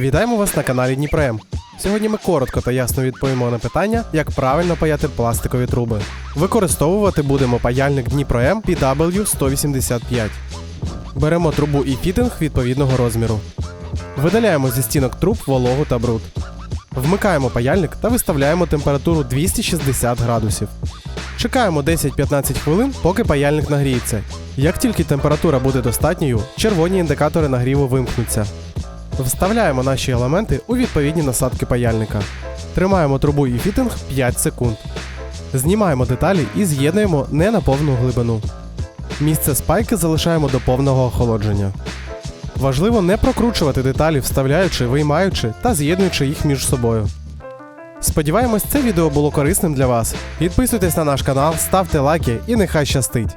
Вітаємо вас на каналі Дніпром. Сьогодні ми коротко та ясно відповімо на питання, як правильно паяти пластикові труби. Використовувати будемо паяльник Дніпром PW185. Беремо трубу і фітинг відповідного розміру. Видаляємо зі стінок труб вологу та бруд. Вмикаємо паяльник та виставляємо температуру 260 градусів. Чекаємо 10-15 хвилин, поки паяльник нагріється. Як тільки температура буде достатньою, червоні індикатори нагріву вимкнуться. Вставляємо наші елементи у відповідні насадки паяльника. Тримаємо трубу і фітинг 5 секунд. Знімаємо деталі і з'єднуємо не на повну глибину. Місце спайки залишаємо до повного охолодження. Важливо не прокручувати деталі, вставляючи, виймаючи та з'єднуючи їх між собою. Сподіваємось, це відео було корисним для вас. Підписуйтесь на наш канал, ставте лайки і нехай щастить!